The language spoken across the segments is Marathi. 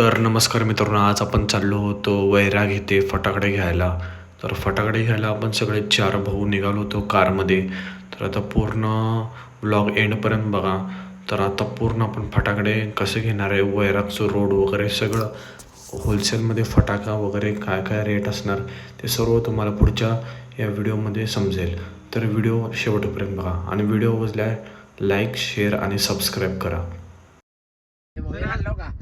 तर नमस्कार मित्रांनो आज आपण चाललो होतो वैराग येथे फटाकडे घ्यायला. तर फटाकडे घ्यायला आपण सगळे चार भाऊ निघालो होतो कारमध्ये. तर आता पूर्ण ब्लॉग एंडपर्यंत बघा. तर आता पूर्ण आपण फटाकडे कसे घेणार आहे वैरागचं रोड वगैरे सगळं होलसेलमध्ये फटाका वगैरे काय काय रेट असणार ते सर्व तुम्हाला पुढच्या या व्हिडिओमध्ये समजेल. तर व्हिडिओ शेवटपर्यंत बघा. आणि व्हिडिओ वाजल्या लाईक शेअर आणि सबस्क्राईब करा.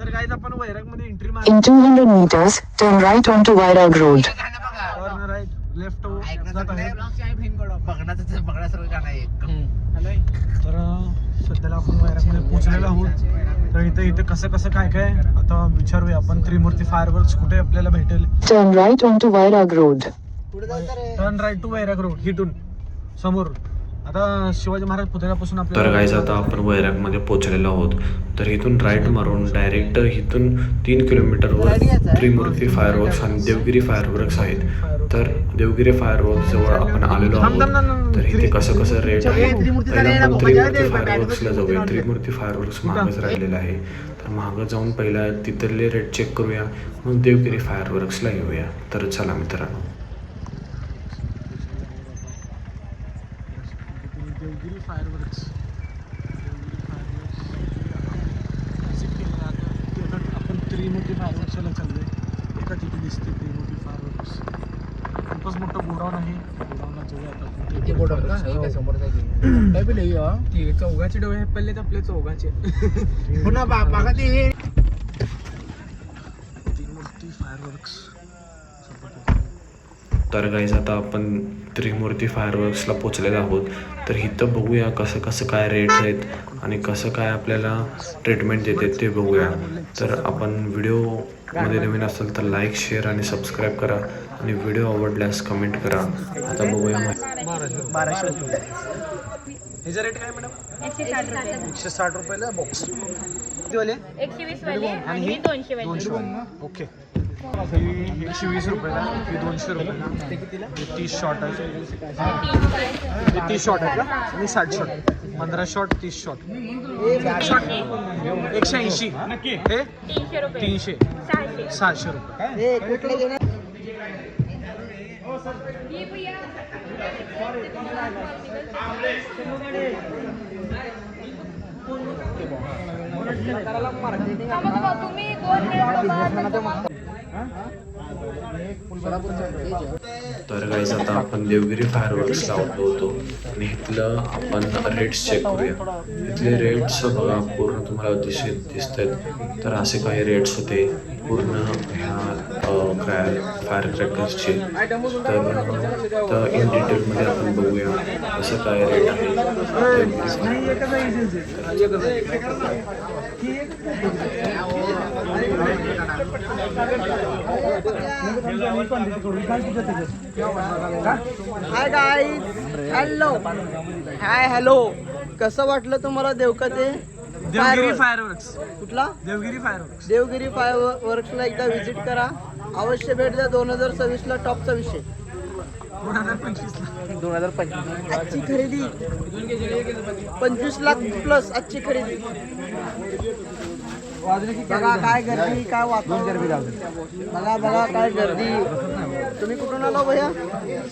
तर काय आपण वैरागमध्ये एंट्री मार In 200 meters, turn right onto Vairag Road. Turn right left जात आहे. तर अं, सध्याला आपण वैरागमध्ये पोहोचलेलो आहोत. तर इथे इथे कसं कसं काय काय? आता विचारूया आपण त्रिमूर्ती फायरवर्क्स कुठे आपल्याला भेटेल? Turn right onto Vairag Road. Turn right to Vairag road हिटून समोर आता शिवाजी महाराज पुतळ्यापासून तर गाईज आता आपण वैरागमध्ये पोहोचलेलो आहोत. तर इथून राईट मारून डायरेक्ट इथून तीन किलोमीटरवर त्रिमूर्ती फायरवर्क्स आणि देवगिरी फायरवर्क्स आहेत. तर देवगिरी फायरवर्क्स जवळ आपण आलेलो आहोत. तर इथे कसं कसं रेट आहे पहिला आपण त्रिमूर्ती म्हणजे फायरवर्क्सला जाऊया. त्रिमूर्ती फायरवर्क्स मागच राहिलेलं आहे. तर मागं जाऊन पहिला तिथले रेट चेक करूया. मग देवगिरी फायरवर्क्सला येऊया. तर चला मित्रांनो. देवगिरी फायरवर्क्स आपण त्रिमूर्ती फायरवर्क्सला चाललोय. एका तिथे दिसते त्रिमूर्ती फायरवर्क्स खूपच मोठं गोडाऊन आहे. गोडाऊनला जाऊया आता आपण. चौघाचे डोळे तर आपले चौघाचे पुन्हा बघा ते. त्रिमूर्ती फायरवर्क्स तर गाईज आता आपण त्रिमूर्ती फायरवर्क्सला पोचलेलो आहोत. तर इथं बघूया कसं कसं काय रेट आहेत आणि कसं काय आपल्याला ट्रीटमेंट देते ते बघूया. तर आपण व्हिडिओमध्ये नवीन असेल तर लाईक शेअर आणि सबस्क्राईब करा आणि व्हिडिओ आवडल्यास कमेंट करा. आता बघूया मा- बाराशे रुपये ह्याचा रेट काय मॅडम एकशे साठ रुपये. एकशे साठ रुपयाला बॉक्स किती वाले? एकशे वीस वाले आणि दोनशे वाले. दोनशे ओके. ही एकशे वीस रुपयाला ही दोनशे रुपयाला. तीस शॉर्ट आहे. तीस शॉर्ट आहे का? आणि साठ शॉर्ट पंधरा शॉर्ट तीस शॉर्ट शॉर्ट एकशे ऐंशी. हे? तीनशे सहाशे. रुपये. तुम्ही दोन तर गाईज आता आपण देवगिरी फायरवर्क्सला आलो होतो आणि इथलं आपण रेट्स चेक करूया. इथले रेट्स बघा पूर्ण तुम्हाला दिस दिसत आहेत तर असे काही रेट्स होते. पूर्ण ह्या काय फायर क्रॅकर्सचे तर इन डिटेलमध्ये आपण बघूया कसं काय रेट आहे. Hi guys hello hi hello कसं वाटलं तुम्हाला देवका ते देवगिरी Fireworks. फायरवर्क्स कुठला? देवगिरी फायरवर्क्स देवगिरी फाय वर्क्सला एकदा व्हिजिट करा. अवश्य भेट द्या. दोन हजार सव्वीसला टॉपचा विषय. दोन हजार पंचवीसला दोन हजार पंचवीस आजची खरेदी. पंचवीस लाख प्लस आजची खरेदी. बघा काय गर्दी काय वातावरण. बघा बघा काय गर्दी. तुम्ही कुठून आलो भैया?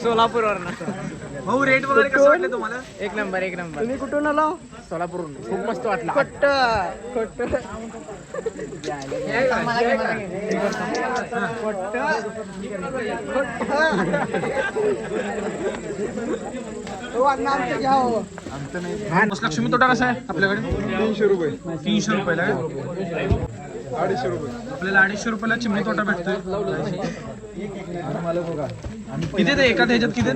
सोलापूरवर भाऊ रेट वगैरे कसं वाटलं तुम्हाला? एक नंबर एक नंबर. तुम्ही कुठून आलो? सोलापूरहून खूप मस्त वाटला. खोट्ट खोट्ट आमचं लक्ष्मी तोटा कसा है अपने क्या तीनशे रुपये तीनशे रुपयाला अड़ीशे अडीचशे रुपये. आपल्याला अडीचशे रुपयाला चिमणी तोटा भेटतोय. किती ते एका ह्याच्यात किती?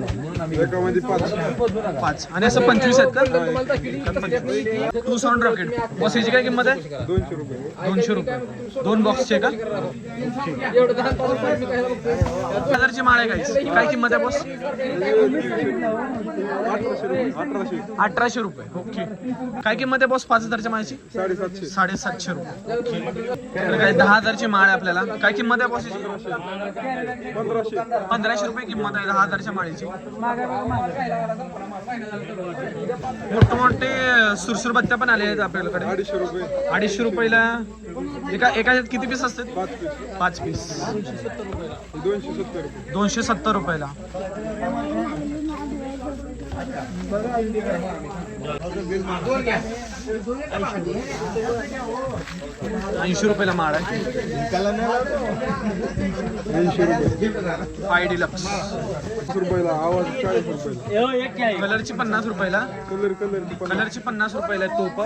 पाच. आणि असं पंचवीस आहेत का? To sound rocket. बस याची काय किंमत आहे? दोनशे रुपये. दोनशे रुपये दोन बॉक्सचे का? हजारची माळ आहे काय काय किंमत आहे बॉस अठराशे रुपये. ओके. काय किंमत आहे बॉस पाच हजारच्या माळची साडेसातशे. रुपये. ओके. काय दहा हजारची माळ आहे आपल्याला. काय किंमत आहे बॉस पंधराशे. रुपये किंमत आहे दहा हजारच्या माळीची. मोठे मोठे सुरसुर बत्त्या पण आले आहेत आपल्याकडे. अडीचशे रुपये. अडीचशे रुपयाला एका एका ह्याच्यात किती पीस असतात? पाच पीस दोनशे सत्तर रुपयाला. ऐंशी रुपयाला माळ आहे. ऐंशी रुपये फाय डिलक्स वीस रुपयाला आवाज चाळीस रुपयाला कलरची पन्नास रुपयाला. कलर कलरची पण कलरची पन्नास रुपयाला तोप.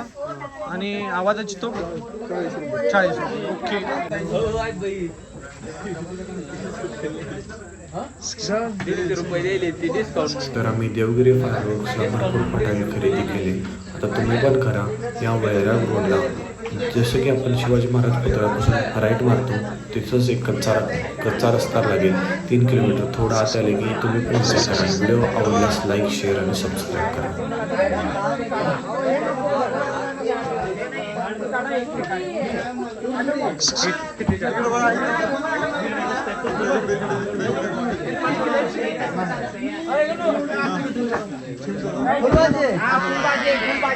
आणि आवाजाची तोप? चाळीस रुपये. चाळीस रुपये. ओके तर आम्ही देवगिरी फायरवर्क्सला भरपूर फटाके खरेदी केले. आता तुम्ही पण करा. या वैराग रोडला. जसं की आपण शिवाजी महाराज पुतळ्यापासून राईट मारतो तिथंच एक कच्चा कच्चा रस्ता लागेल. तीन किलोमीटर थोडा आत आले की तुम्ही पण करा. व्हिडिओ आवडल्यास लाईक शेअर आणि सबस्क्राईब करा. ফুলবাজি ফুলবাজি